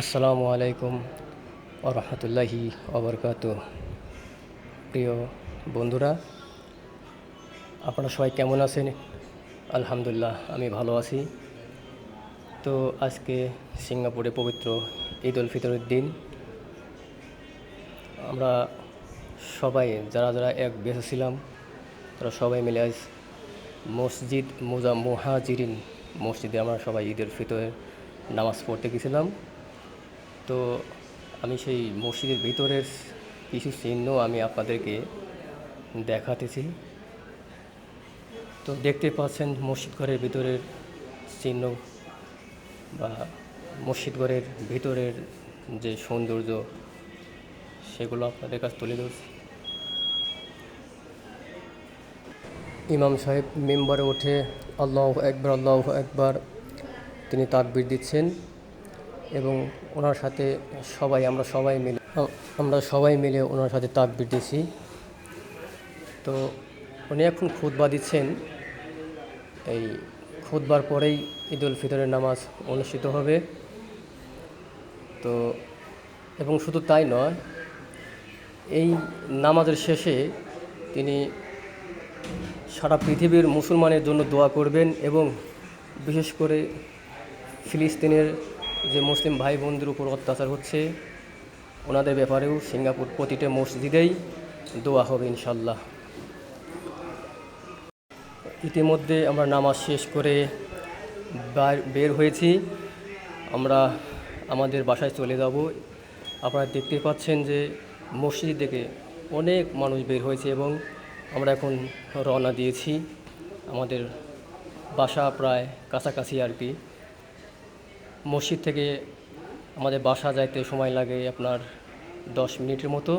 আসসালামু আলাইকুম রহমতুল্লাহি অবরকাত প্রিয় বন্ধুরা, আপনারা সবাই কেমন আছেন? আলহামদুলিল্লাহ, আমি ভালো আছি। তো আজকে সিঙ্গাপুরে পবিত্র ঈদ উল ফিতরের দিন। আমরা সবাই, যারা যারা এক বেঁচে ছিলাম, তারা সবাই মিলে আজ মসজিদ মোজা মুহাজিরিন মসজিদে আমরা সবাই ঈদের ফিতরের নামাজ পড়তে গেছিলাম। তো আমি সেই মসজিদের ভিতরের কিছু চিহ্ন আমি আপনাদেরকে দেখাতেছি। তো দেখতে পাচ্ছেন মসজিদ ঘরের ভিতরের চিহ্ন বা মসজিদ ঘরের ভিতরের যে সৌন্দর্য, সেগুলো আপনাদের কাছে তুলে ধরছি। ইমাম সাহেব মেম্বারে উঠে, আল্লাহ একবার আল্লাহ একবার তিনি তাকবির দিচ্ছেন। এবং ওনার সাথে সবাই, আমরা সবাই মিলে, আমরা সবাই মিলে ওনার সাথে তাকবির দিছি তো উনি এখন খুতবা দিচ্ছেন। এই খুতবার পরেই ঈদ উল ফিতরের নামাজ অনুষ্ঠিত হবে। তো, এবং শুধু তাই নয়, এই নামাজের শেষে তিনি সারা পৃথিবীর মুসলমানের জন্য দোয়া করবেন এবং বিশেষ করে ফিলিস্তিনের যে মুসলিম ভাই বোনদের উপর অত্যাচার হচ্ছে, ওনাদের ব্যাপারেও সিঙ্গাপুর প্রতিটা মসজিদেই দোয়া হবে ইনশাল্লাহ ইতিমধ্যে আমরা নামাজ শেষ করে বের হয়েছি। আমরা আমাদের বাসায় চলে যাব। আপনারা দেখতে পাচ্ছেন যে মসজিদ থেকে অনেক মানুষ বের হয়েছে এবং আমরা এখন রওনা দিয়েছি। আমাদের বাসা প্রায় কাছাকাছি আর কি। মসজিদ থেকে আমাদের বাসা যাইতে সময় লাগে আপনার দশ মিনিটের মতো।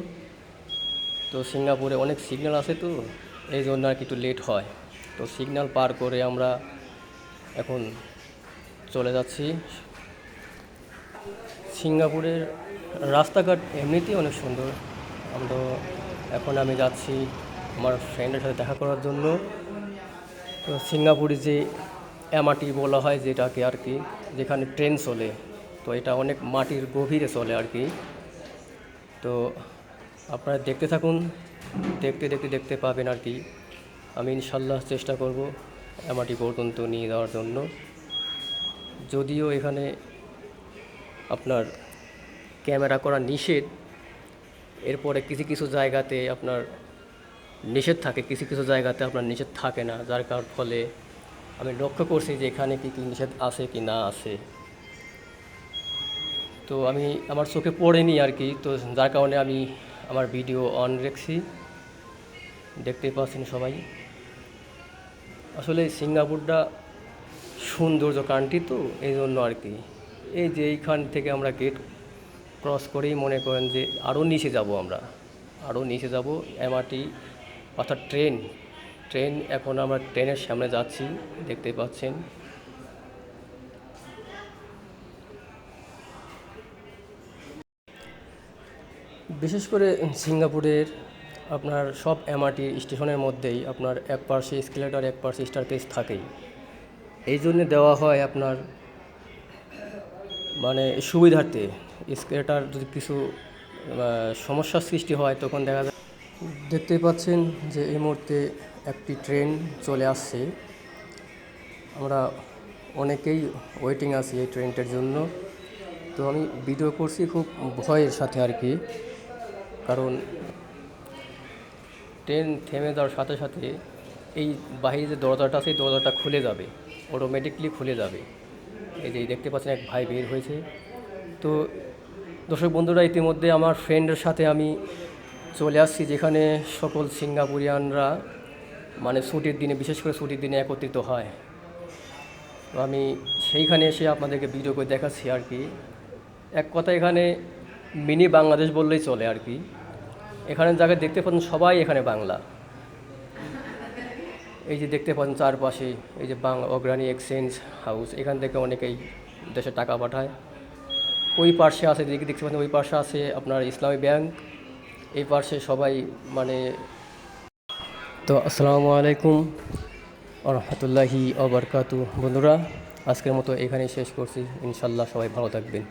তো সিঙ্গাপুরে অনেক সিগন্যাল আছে তো, এই জন্য আর কি একটু লেট হয়। তো সিগন্যাল পার করে আমরা এখন চলে যাচ্ছি। সিঙ্গাপুরের রাস্তাঘাট এমনিতেই অনেক সুন্দর। আমরা এখন আমি যাচ্ছি আমার ফ্রেন্ডের সাথে দেখা করার জন্য। তো সিঙ্গাপুরে যে এমআটি বলা হয় যেটাকে আর কি যেখানে ট্রেন চলে, তো এটা অনেক মাটির গভীরে চলে আর কি। তো আপনারা দেখতে থাকুন, দেখতে দেখতে দেখতে পাবেন আর কি। আমি ইনশাল্লাহ চেষ্টা করব এমআটি পর্যন্ত নিয়ে যাওয়ার জন্য। যদিও এখানে আপনার ক্যামেরা করা নিষেধ, এরপরে কিছু কিছু জায়গাতে আপনার নিষেধ থাকে, কিছু কিছু জায়গাতে আপনার নিষেধ থাকে না, যার কার ফলে আমি লক্ষ্য করছি যে এখানে কি কী নিষেধ আছে কি না আছে। তো আমি আমার চোখে পড়েনি আর কি, তো যার কারণে আমি আমার ভিডিও অন রেখছি। দেখতে পাচ্ছেন সবাই। আসলে সিঙ্গাপুরটা সৌন্দর্য কান্ট্রি তো এই জন্য আর কি। এই যে এইখান থেকে আমরা গেট ক্রস করেই মনে করেন যে আরও নিচে যাব আমরা। আরও নিচে যাব এমআরটি অর্থাৎ ট্রেন ট্রেন, এখন আমরা ট্রেনের সামনে যাচ্ছি দেখতে পাচ্ছেন। বিশেষ করে সিঙ্গাপুরের আপনার সব এমআরটি স্টেশনের মধ্যেই আপনার এক পার্শ্বে স্কেলেটার এক পার্শ্বে স্টারকেস থাকেই। এই জন্যে দেওয়া হয় আপনার মানে সুবিধার্থে স্কেলেটার যদি কিছু সমস্যার সৃষ্টি হয়, তখন দেখা যায় দেখতেই পাচ্ছেন যে এই মুহূর্তে একটি ট্রেন চলে আসছে। আমরা অনেকেই ওয়েটিং আছি এই ট্রেনটার জন্য। তো আমি ভিডিও করছি খুব ভয়ের সাথে আর কি। কারণ ট্রেন থেমে যাওয়ার সাথে সাথে এই বাহিরে যে দরজাটা আছে, এই দরজাটা খুলে যাবে। অটোমেটিকলি খুলে যাবে। এই যে দেখতে পাচ্ছেন এক ভাই বের হয়েছে। তো দর্শক বন্ধুরা, ইতিমধ্যে আমার ফ্রেন্ডের সাথে আমি চলে আসছি, যেখানে সকল সিঙ্গাপুরিয়ানরা মানে ছুটির দিনে, বিশেষ করে ছুটির দিনে একত্রিত হয়। তো আমি সেইখানে এসে আপনাদেরকে ভিডিও করে দেখাচ্ছি আর কি। এক কথা এখানে মিনি বাংলাদেশ বললেই চলে আর কি। এখানে যাকে দেখতে পাচ্ছেন সবাই এখানে বাংলা। এই যে দেখতে পাচ্ছেন চারপাশে, এই যে বাংলা অগ্রাণী এক্সচেঞ্জ হাউস এখান থেকে অনেকেই দেশে টাকা পাঠায়। ওই পার্শ্বে আছে, দেখতে পাচ্ছেন ওই পাশে আছে আপনার ইসলামী ব্যাংক এই পার্শ্বে সবাই মানে তো আসসালামু আলাইকুম রহমতুল্লাহি অবরকাতু বন্ধুরা, আজকের মতো এখানেই শেষ করছি। ইনশাল্লাহ সবাই ভালো থাকবেন।